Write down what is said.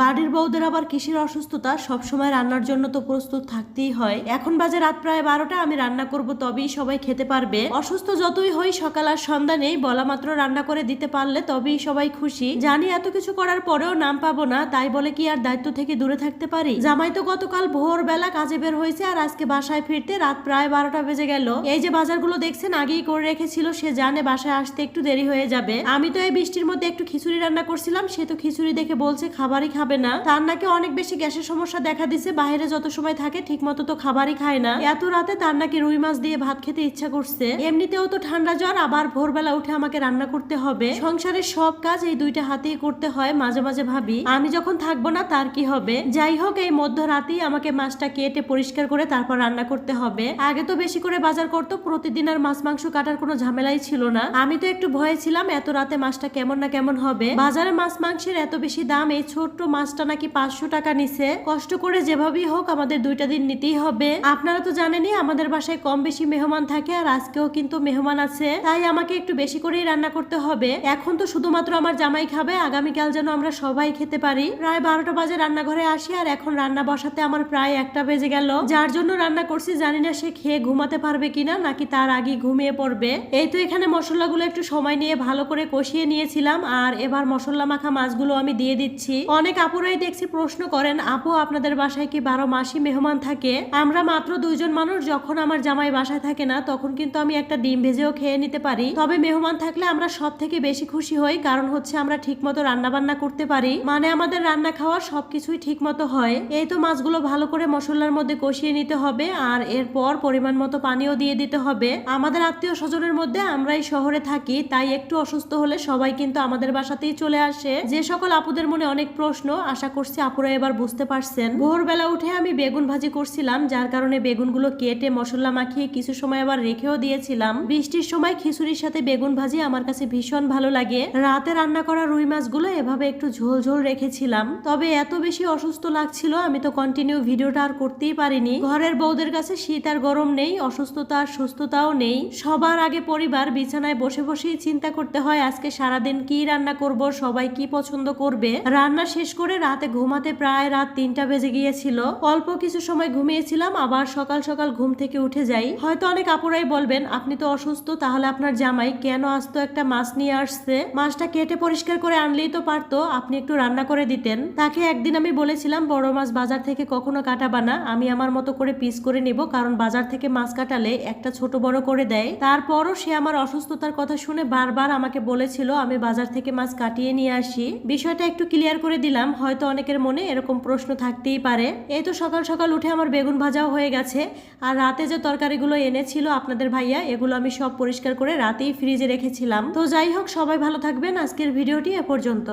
বাড়ির বউদের আবার কিসের অসুস্থতা? সবসময় রান্নার জন্য তো প্রস্তুত থাকতেই হয়। এখন বাজে রাত প্রায় বারোটা, আমি রান্না করব তবেই সবাই খেতে পারবে। অসুস্থ যতই হই, সকাল আর সন্ধ্যা নেই, বলা মাত্র রান্না করে দিতে পারলে তবেই সবাই খুশি। জানি এত কিছু করার পরেও নাম পাবো না, তাই বলে কি আর দায়িত্ব থেকে দূরে থাকতে পারি? জামাই তো গতকাল ভোরবেলা কাজে বের হয়েছে আর আজকে বাসায় ফিরতে রাত প্রায় বারোটা বেজে গেল। এই যে বাজারগুলো দেখছেন, আগেই করে রেখেছিল, সে জানে বাসায় আসতে একটু দেরি হয়ে যাবে। আমি তো এই বৃষ্টির মধ্যে একটু খিচুড়ি রান্না করছিলাম, সে তো খিচুড়ি দেখে বলছে, খাবারই খাবে না। তার নাকি অনেক বেশি গ্যাসের সমস্যা দেখা দিছে, বাইরে যত সময় থাকে ঠিক মতো তো খাবারই খায় না। এত রাতে তার নাকি রুই মাছ দিয়ে ভাত খেতে ইচ্ছা করছে। এমনিতেও তো ঠান্ডা জ্বর, আবার ভোরবেলা উঠে আমাকে রান্না করতে হবে। সংসারের সব কাজ এই দুইটা হাতেই করতে হয়, মাঝে মাঝে ভাবি, আমি যখন থাকব না তার কি হবে? যাই হোক, এই মধ্যরাতেই আমাকে মাছটা কেটে পরিষ্কার করে তারপর রান্না করতে হবে। আগে তো বেশি করে বাজার করতো, প্রতিদিন আর মাছ মাংস কাটার কোনো ঝামেলাই ছিল না। আমি তো একটু ভয়ে ছিলাম, এত রাতে মাছটা কেমন না কেমন হবে? বাজারে মাছ মাংসের এত বেশি দাম, এই ছোট্ট মাছটা নাকি পাঁচশো টাকা নিছে। কষ্ট করে যেভাবেই হোক আমাদের দুইটা দিন নিতেই হবে। আপনারা তো জানেনই আমাদের বাসায় কম বেশি মেহমান থাকে আর আজকেও কিন্তু মেহমান আছে। তাই আমাকে একটু বেশি করেই রান্না করতে হবে। এখন তো শুধুমাত্র আমার জামাই খাবে, আগামীকাল যেন আমরা সবাই খেতে পারি। প্রায় বারোটা বাজে রান্নাঘরে আসি আর এখন রান্না বসাতে আমার প্রায় একটা বেজে গেল। যার জন্য রান্না করছি জানি না সে খেয়ে ঘুমাতে পারবে কিনা, নাকি তার আগে ঘুমিয়ে পড়বে। এই তো এখানে মশলাগুলো একটু সময় নিয়ে ভালো করে কষিয়ে নিয়েছিলাম আর এবার মশলা মাখা মাছগুলো আমি দিয়ে দিচ্ছি। অনেক আপুরাই দেখছি, প্রশ্ন করেন, আপু, আপনাদের বাসায় কি বারো মাসি মেহমান থাকে? আমরা মাত্র দুইজন মানুষ, যখন আমার জামাই বাসায় থাকে না, তখন কিন্তু আমি একটা ডিম ভেজেও খেয়ে নিতে পারি। তবে মেহমান থাকলে আমরা সব থেকে বেশি খুশি হই, কারণ হচ্ছে আমরা ঠিক মতো রান্না বান্না করতে পারি। মানে আমাদের রান্না খাওয়া সবকিছুই ঠিক মতো হয়। এই তো মাছগুলো ভালো করে মশলার মধ্যে কষিয়ে নিতে হবে, আর এরপর পরিমাণ মতো পানিও দিয়ে দিতে হবে। আমাদের আত্মীয় স্বজনের মধ্যে আমরাই শহরে থাকি, তাই একটু অসুস্থ হলে সবাই কিন্তু আমাদের বাসাতেই চলে আসে। যে সকল আপুদের মনে অনেক প্রশ্ন আশা করছি আপুরা এবার বুঝতে পারছেন। ভোরবেলা উঠে আমি বেগুন ভাজি করছিলাম, যার কারণে বেগুনগুলো কেটে মশলা মাখিয়ে কিছু সময় আবার রেখেও দিয়েছিলাম। বৃষ্টির সময় খিচুড়ির সাথে বেগুন ভাজি আমার কাছে ভীষণ ভালো লাগে। রাতে রান্না করা রুই মাছগুলো এভাবে একটু ঝোল ঝোল রেখেছিলাম। তবে এত বেশি অসুস্থ লাগছিল, আমি তো কন্টিনিউ ভিডিওটা আর করতেই পারিনি। ঘরের বউদের কাছে শীত আর গরম নেই, অসুস্থতা আর সুস্থতাও নেই। সবার আগে পরিবার বিছানায় বসে বসেই চিন্তা করতে হয়, আজকে সারাদিন কি রান্না করব, সবাই কি পছন্দ করবে? রান্না শেষ করে রাতে ঘুমাতে প্রায় রাত তিনটা বেজে গিয়েছিল। অল্প কিছু সময় ঘুমিয়েছিলাম, আবার সকাল সকাল ঘুম থেকে উঠে যাই। হয়তো অনেক আপুরাই বলবেন, আপনি তো অসুস্থ, তাহলে আপনার জামাই কেন আসতো একটা মাছ নিয়ে আসছে? মাছটা কেটে পরিষ্কার করে আনলেই তো পারতো, আপনি একটু রান্না করে দিতেন। তাকে একদিন আমি বলেছিলাম, বড় মাছ বাজার থেকে কখনো কাটাবা না আমি আমার মতো করে পিস করে নিব, কারণ বাজার থেকে মাছ কাটালে একটা ছোট বড় করে দেয়। তারপরও সে আমার অসুস্থতার কথা শুনে বারবার আমাকে বলেছিল, আমি বাজার থেকে মাছ কাটিয়ে নিয়ে আসি। বিষয়টা একটু ক্লিয়ার করে দিলাম। হয়তো অনেকের মনে এরকম প্রশ্ন থাকতেই পারে। এই তো সকাল সকাল উঠে আমার বেগুন ভাজাও হয়ে গেছে। আর রাতে যে তরকারিগুলো এনেছিল আপনাদের ভাইয়া, এগুলো আমি সব পরিষ্কার করে রাতেই ফ্রিজে রেখেছিলাম। তো যাই হোক, সবাই ভালো থাকবেন। আজকের ভিডিওটি এ পর্যন্ত।